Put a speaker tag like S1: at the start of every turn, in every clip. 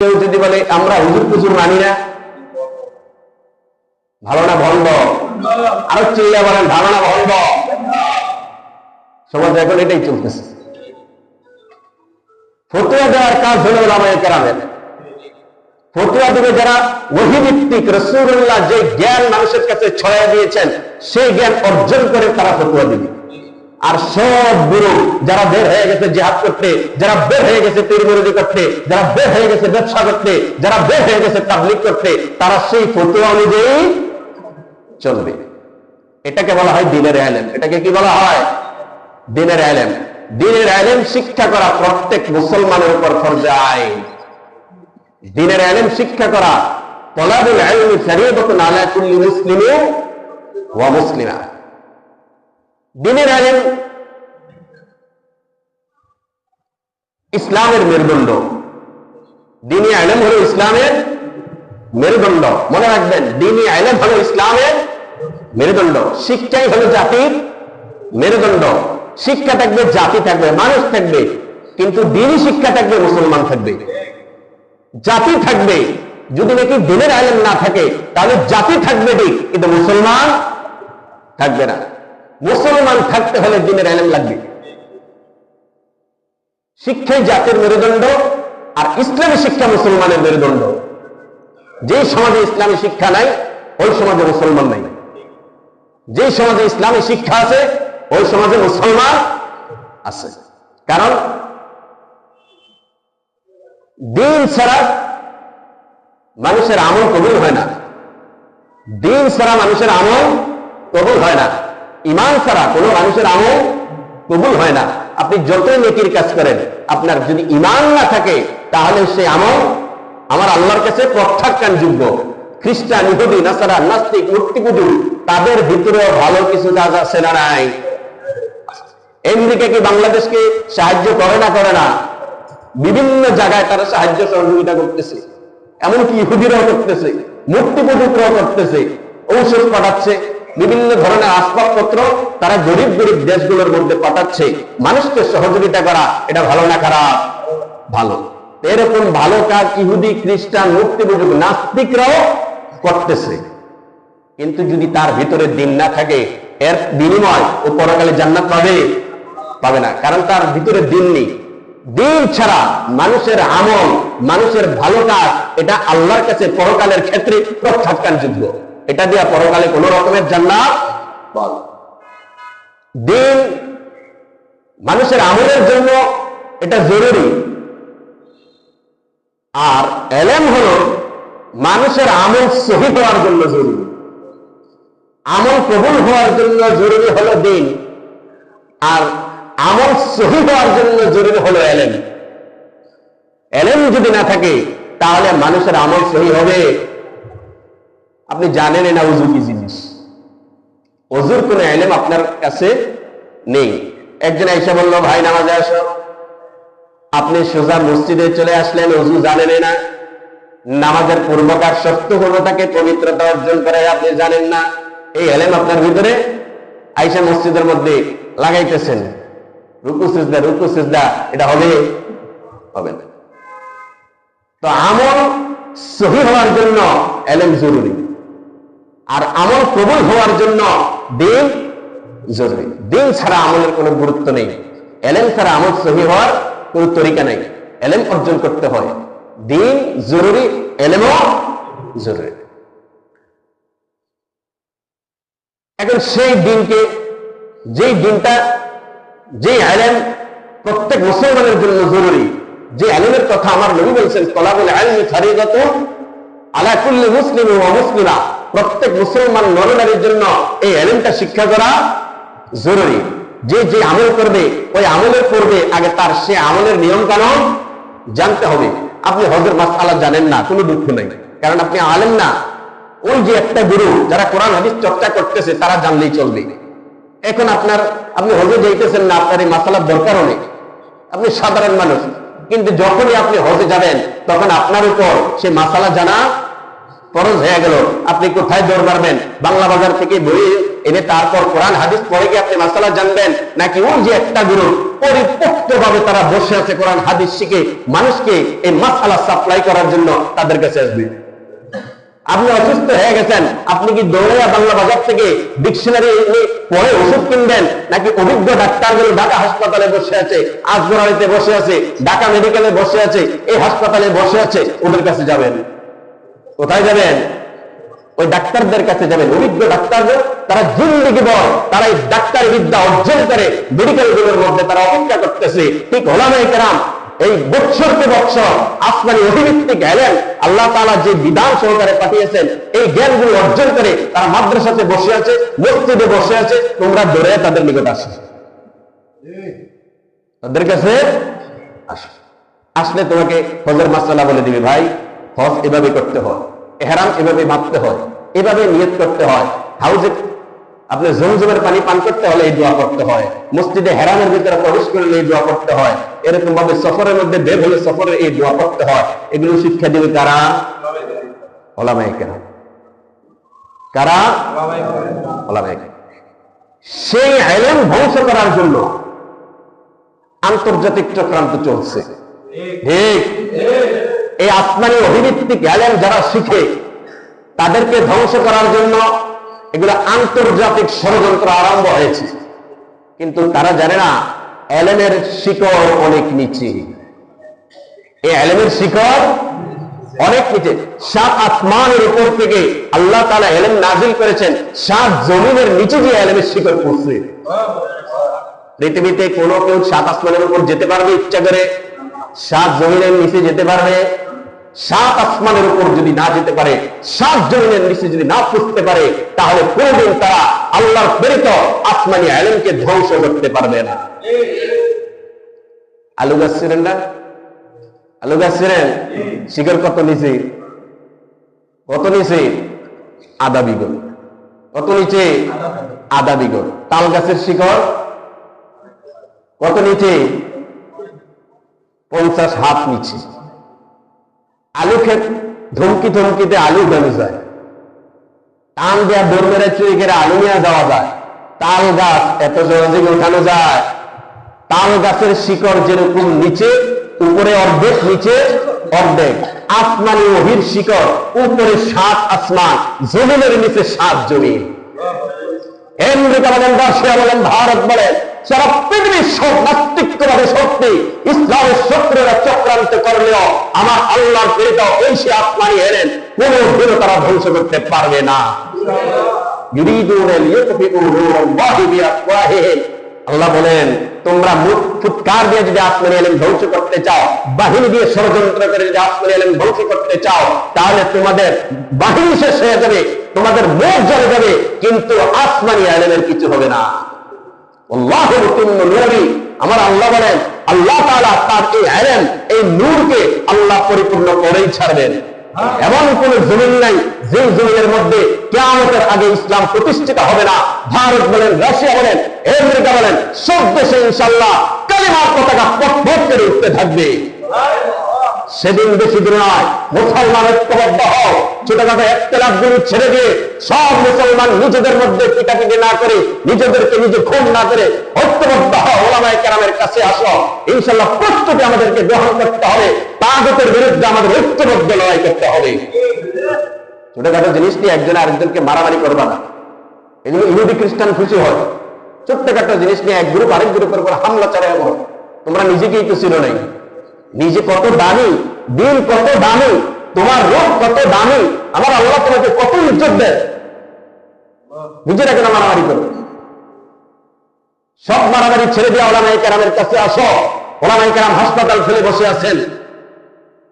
S1: কেউ যদি বলে, আমরা হুজুর পুজুর মানি না। ধারণা ভণ্ড আরও চিল্লা বলেন, ধারণা ভণ্ড সমাজে এখন এটাই চলতেছে। ফতুয়া দেওয়ার কাজ হলো ওলামায়ে কেরামের। ফতুয়া দেবে যারা ওহিভিত্তিক রসুল্লাহ যে জ্ঞান মানুষের কাছে ছড়াই দিয়েছেন, সেই জ্ঞান অর্জন করে তারা ফতুয়া দিবে। আর সব গুরু যারা বের হয়ে গেছে জেহাদ করতে, যারা বের হয়ে গেছে তিরমুরদি করতে, যারা বের হয়ে গেছে ব্যবসা করতে, যারা বের হয়ে গেছে তাবলিক করতে, তারা সেই ফতুয়া অনুযায়ী চলবে। এটাকে বলা হয় দিনের আলেম। এটাকে কি বলা হয়? দিনের আলেম। দিনের আলেম শিক্ষা করা প্রত্যেক মুসলমানের উপর ফরজে আইন। দিনের আলেম শিক্ষা করা, তলাবুল আলমি ফরিয়াদাতুন আলা কুল্লি মুসলিমিন ওয়া মুসলিমা দিনের আলেম ইসলামের মেরুদণ্ড। দিনী আলেম হলো ইসলামের মেরুদণ্ড। মনে রাখবেন, দিনী আলেম হলো ইসলামের মেরুদণ্ড। শিক্ষাই হলো জাতির মেরুদণ্ড। শিক্ষা থাকবে, জাতি থাকবে, মানুষ থাকবে, কিন্তু দিনই শিক্ষা থাকবে, মুসলমান থাকবে। জাতি থাকবে। যদি নাকি দিনের আলেম না থাকে, তাহলে জাতি থাকবে ঠিক, কিন্তু মুসলমান থাকবে না। মুসলমান থাকতে হলে দিনের আলেম লাগবে। শিক্ষাই জাতির মেরুদণ্ড আর ইসলামী শিক্ষা মুসলমানের মেরুদণ্ড। যে সমাজে ইসলামী শিক্ষা নাই, ওই সমাজে মুসলমান নাই। যে সমাজে ইসলামী শিক্ষা আছে, ওই সমাজে মুসলমান আছে। কারণ দিন ছাড়া মানুষের আমল কবুল হয় না। দিন ছাড়া মানুষের আমল কবুল হয় না। ইমান ছাড়া কোনো মানুষের আমল কবুল হয় না। আপনি যতই নেকির কাজ করেন, আপনার যদি ইমান না থাকে, তাহলে সে আমল আমার আল্লাহর কাছে প্রত্যাখ্যান যোগ্য খ্রিস্টান, ইহুদি, নাসারা, নাস্তিক মূর্তিপুজু তাদের ভিতরেও ভালো কিছু কাজ আছে না নাই? আমেরিকা কি বাংলাদেশকে সাহায্য করে না করে না? বিভিন্ন জায়গায় তারা সাহায্য সহযোগিতা করতেছে। এমনকি ইহুদিরাও করতেছে মূর্তি পুজুকরাও করতেছে, ঔষধ পাঠাচ্ছে বিভিন্ন ধরনের আসবাবপত্র তারা গরিব গরিব দেশগুলোর মধ্যে পাঠাচ্ছে। মানুষকে সহযোগিতা করা, এটা ভালো না খারাপ? ভালো। এরকম ভালো কাজ ইহুদি, খ্রিস্টান মূর্তি পুজুক নাস্তিকরাও করতেছে। কিন্তু যদি তার ভিতরে দিন না থাকে, এর বিনিময় ও পরকালে জান্নাত পাবে? পাবে না। কারণ তার ভিতরে দিন নেই। দিন ছাড়া মানুষের আমল, মানুষের ভালো কাজ, এটা আল্লাহর কাছে পরকালের ক্ষেত্রে প্রত্যাখ্যানযোগ্য এটা দিয়া পরকালে কোন রকমের জান্নাত পাবে দিন মানুষের আমলের জন্য এটা জরুরি। আর এলেম হলো মানুষের আমল সহি হওয়ার জন্য জরুরি। আমল কবুল হওয়ার জন্য জরুরি হলো দিন। আর আমল সহি হওয়ার জন্য জরুরি হলো এলেম। এলেম যদি না থাকে, তাহলে মানুষের আমল সহি হবে। আপনি জানেন না উজু কি জিনিস? অজুর কোন এলেম আপনার কাছে নেই। একজন এসে বলল, ভাই, নামাজে আসো। আপনি সোজা মসজিদে চলে আসলেন অজু জানেন না। নামাজের পূর্বকার সত্য পূর্বতাকে পবিত্রতা অর্জন করে আপনি জানেন না। এই এলেম আপনার ভিতরে আইসা মসজিদের মধ্যে লাগাইতেছেন। রুকু সিজদা রুকু সিজদা, এটা হবে হবে না। তো আমল সহি হওয়ার জন্য এলেম জরুরি। আর আমল প্রবল হওয়ার জন্য দিন জরুরি। দিন ছাড়া আমলের কোনো গুরুত্ব নেই। এলেম ছাড়া আমল সহি হওয়ার কোনো তরিকা নেই। এলেম অর্জন করতে হয়। দিন জরুরি, এলেমও জরুরি। এখন সেই দিনকে, যেই দিনটা যে আলেম প্রত্যেক মুসলমানের জন্য জরুরি, যে আলেমের কথা আমার নবী বলছেন তলাবুল আলমি ফারিদাত আলা কুল্লি মুসলিম ও মুসলিমা। প্রত্যেক মুসলমান নরনারীর জন্য এই আলেমটা শিক্ষা করা জরুরি। যে যে আমল করবে, ওই আমলের করবে আগে তার সে আমলের নিয়ম কানুন জানতে হবে। আপনি হজর মাসালা জানেন না, কোনো দুঃখ নেই। কারণ আপনি আলেম না। ওই যে একটা গুরু, যারা কোরআন, হাদিস চর্চা করতেছে, তারা জানলেই চলবে। এখন আপনার, আপনি হজে যাইতেছেন না, আপনার এই মাসালার দরকারও নেই। আপনি সাধারণ মানুষ। কিন্তু যখনই আপনি হজে যাবেন, তখন আপনার উপর সে মাসালা জানা ফরজ হয়ে গেল। আপনি কোথায় দৌড় মারবেন? বাংলা বাজার থেকে বই এনে তারপর কোরআন, হাদিস পড়ে গিয়ে আপনি মাসালা জানবেন, নাকি ওই যে একটা গুরু পরিপক্ক ভাবে তারা বসে আছে কোরআন, হাদিস শিখে মানুষকে এই মাসালা সাপ্লাই করার জন্য তাদের কাছে আসবে। আপনি অসুস্থ হয়ে গেছেন, আপনি কি দৌড়াইয়া বাংলা বাজার থেকে ডিকশনারি পরে ওষুধ কিনবেন, নাকি অভিজ্ঞ ডাক্তারগুলো ঢাকা হাসপাতালে বসে আছে আজগরাইতে বসে আছে, ঢাকা মেডিকেলে বসে আছে, এই হাসপাতালে বসে আছে, ওদের কাছে যাবেন। কোথায় যাবেন? ওই ডাক্তারদের কাছে যাবেন, অভিজ্ঞ ডাক্তারদের তারা জিন্দিগি বল তারা এই ডাক্তারি বিদ্যা অর্জন করে মেডিকেলগুলোর মধ্যে তারা অপেক্ষা করতেছে। ঠিক ওলামাই কেরাম, এই বৎসরকে বৎসর আসমানি অভিভিত্তিক জ্ঞান আল্লাহ তাআলা যে বিধান সহকারে পাঠিয়েছেন, এই জ্ঞানগুলো অর্জন করে তারা মাদ্রাসাতে বসে আছে, মসজিদে বসে আছে, তোমরা দৌড়ে তাদের নিকট আসো। তাদের কাছে আসো। আসলে তোমাকে হজের মাসালা বলে দিবে ভাই। হজ এভাবে করতে হয়, এহারাম এভাবে মাপতে হয়, এভাবে নিয়ত করতে হয়। হাউজে, আপনি জমজমের পানি পান করতে হলে এই দোয়া করতে হয়। মসজিদে হেরামের ভিতরে প্রবেশ করলে এই দোয়া করতে হয়। এরকম ভাবে সফরের মধ্যে বের হলে সফরে এই দোয়া করতে হয়। এগুলো শিক্ষা দিবে কারা? ওলামাই কেন কারা? ওলামাই। সেই আইলেম ধ্বংস করার জন্য আন্তর্জাতিক চক্রান্ত চলছে। ঠিক। এই আসমানি অভিভিত্তিক জ্ঞান যারা শিখে, তাদেরকে ধ্বংস করার জন্য এগুলো আন্তর্জাতিক ষড়যন্ত্র আরম্ভ হয়েছে। কিন্তু তারা জানে না এলেমের শিকড় অনেক নিচে। এই এলেমের শিকড় অনেক নিচে। সাত আসমানের উপর থেকে আল্লাহ তালা এলেম নাজিল করেছেন, সাত জমিনের নিচে যে এলেমের শিকড় পড়ছে। পৃথিবীতে কোনো কেউ সাত আসমানের উপর যেতে পারবে ইচ্ছা করে সাত জমিনের নিচে যেতে পারবে। সাত আসমানের উপর যদি না যেতে পারে, সাত জমিনের নিচে যদি না পুষতে পারে, তাহলে কোনদিন তারা আল্লাহর প্রেরিত আসমানি আলমকে ধ্বংস করতে পারবে না। আলু গাছ ছিলেন না? আলু গাছ ছিলেন? শিকড় কত নিচে? কত নিচে? আদা বিগল কত নিচে? আদা বিগল তাল গাছের শিকড় কত নিচে? পঞ্চাশ হাত নিচে। আলু ক্ষেত ধমকি ধমকিতে আলু গেলে যায়। টান দেওয়া দৌড় মেরে চুরি করে আলু নিয়ে যাওয়া যায়। তাল গাছ এত সহজে উঠানো যায়। তাল গাছের শিকড় যেরকম নিচে, উপরে অর্ধেক নিচে, অর্ধেক। আসমানি অহির শিকড়, উপরে সাত আসমান, জমিনের নিচে সাত জমিন আমেরিকা বলেন রাশিয়া বলেন, ভারত বলেন সারা পৃথিবীর সব নাস্তিকবাদের শক্তি, ইসলামের শত্রুরা চক্রান্ত করলেও আমার আল্লাহ প্রেরিত এই সে আসমানি কোন কোনদিনও তারা ধ্বংস করতে পারবে না। আল্লাহ বলেন, তোমরা মুখ ফুৎকার দিয়ে যদি এলেন ধ্বংস করতে চাও, বাহিনী দিয়ে ষড়যন্ত্র করে যদি আসমানি এলেন ধ্বংস করতে চাও, তাহলে তোমাদের বাহিনী শেষ হয়ে যাবে, তোমাদের মুখ জ্বলে যাবে, কিন্তু আসমানি আলেমের কিছু হবে না। আমার আল্লাহ বলেন আল্লাহ তাআলা তার এই আলেম এই নূরকে আল্লাহ পরিপূর্ণ করেই ছাড়বেন। এমন কোন জমিন নাই যে জমিনের মধ্যে কেয়ামতের আগে ইসলাম প্রতিষ্ঠিত হবে না। ভারত বলেন রাশিয়া বলেন আমেরিকা বলেন সব দেশে ইনশাল্লাহ কালিমার পতাকা পথ করে উঠতে থাকবে। সেদিন বেশি দূরে নয় মুসলমান ঐক্যবদ্ধ হও। ছোটখাটো ছেড়ে দিয়ে সব মুসলমান নিজেদের মধ্যে পিটাপিটি না করে, নিজেদেরকে নিজে খুন না করে কাছে আসো। ইনশাল্লাহ প্রস্তুতি আমাদেরকে গ্রহণ করতে হবে। তাগতের বিরুদ্ধে আমাদের ঐক্যবদ্ধ লড়াই করতে হবে। ছোটখাটো জিনিস নিয়ে একজন আরেকজনকে মারামারি করবা না। এগুলো ইহুদি খ্রিস্টান খুশি হয়। ছোট্টখাটো জিনিস নিয়ে এক গ্রুপ আরেক গ্রুপের উপর হামলা বলো তোমরা নিজেকেই তো ছিল নাই। নিজে কত দামি, দিন কত দামি তোমার রোগ কত দামি? আমার আল্লাহ তোমাকে কত ইজ্জত দেয়? নিজেরা কেন মারামারি করবে সব মারামারি ছেড়ে দিয়ে ওলামাই কেরামের কাছে আসো। ওলামাই কেরাম হাসপাতাল ফেলে বসে আছেন।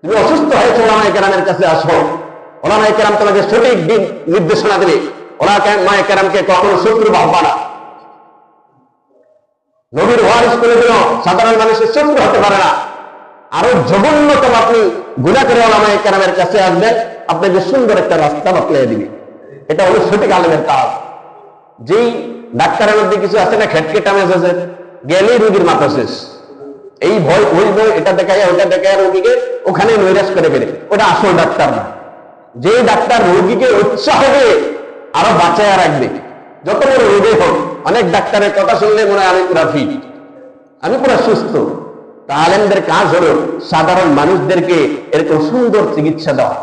S1: তুমি অসুস্থ হয়েছো ওলামাই কেরামের কাছে আসো। ওলামাই কেরাম তোমাকে সঠিক দিন নির্দেশনা দেবে। ওলা মায় কেরামকে কখনো শত্রু ভাববা না। নবীর ওয়ারিস করে দিল, সাধারণ মানুষের শত্রু হতে পারে না। আরও জঘন্যতম আপনি গুণা করে ওলামায় কেরামের কাছে আসবেন আপনাকে সুন্দর একটা রাস্তা বাতলাই দিবে। এটা হলো সঠিক আলমের কাজ। যেই ডাক্তারের মধ্যে কিছু আছে না, খেটকে টামেজ আছে গেলেই রোগীর মাথা শেষ। এই ভয়, ওই ভয়, এটা দেখায় ওটা দেখায় রোগীকে ওখানে নৈরাশ করে ফেলে। ওটা আসল ডাক্তার না। যে ডাক্তার রোগীকে উৎসাহ দিয়ে আরও বাঁচায় রাখবে, যত বড় রোগে হোক, অনেক ডাক্তারের কথা শুনলে মনে হয় আমি পুরা ফিট আমি পুরো সুস্থ। তা আলেমদের কাজ হলো সাধারণ মানুষদেরকে এরকম সুন্দর চিকিৎসা দেওয়া।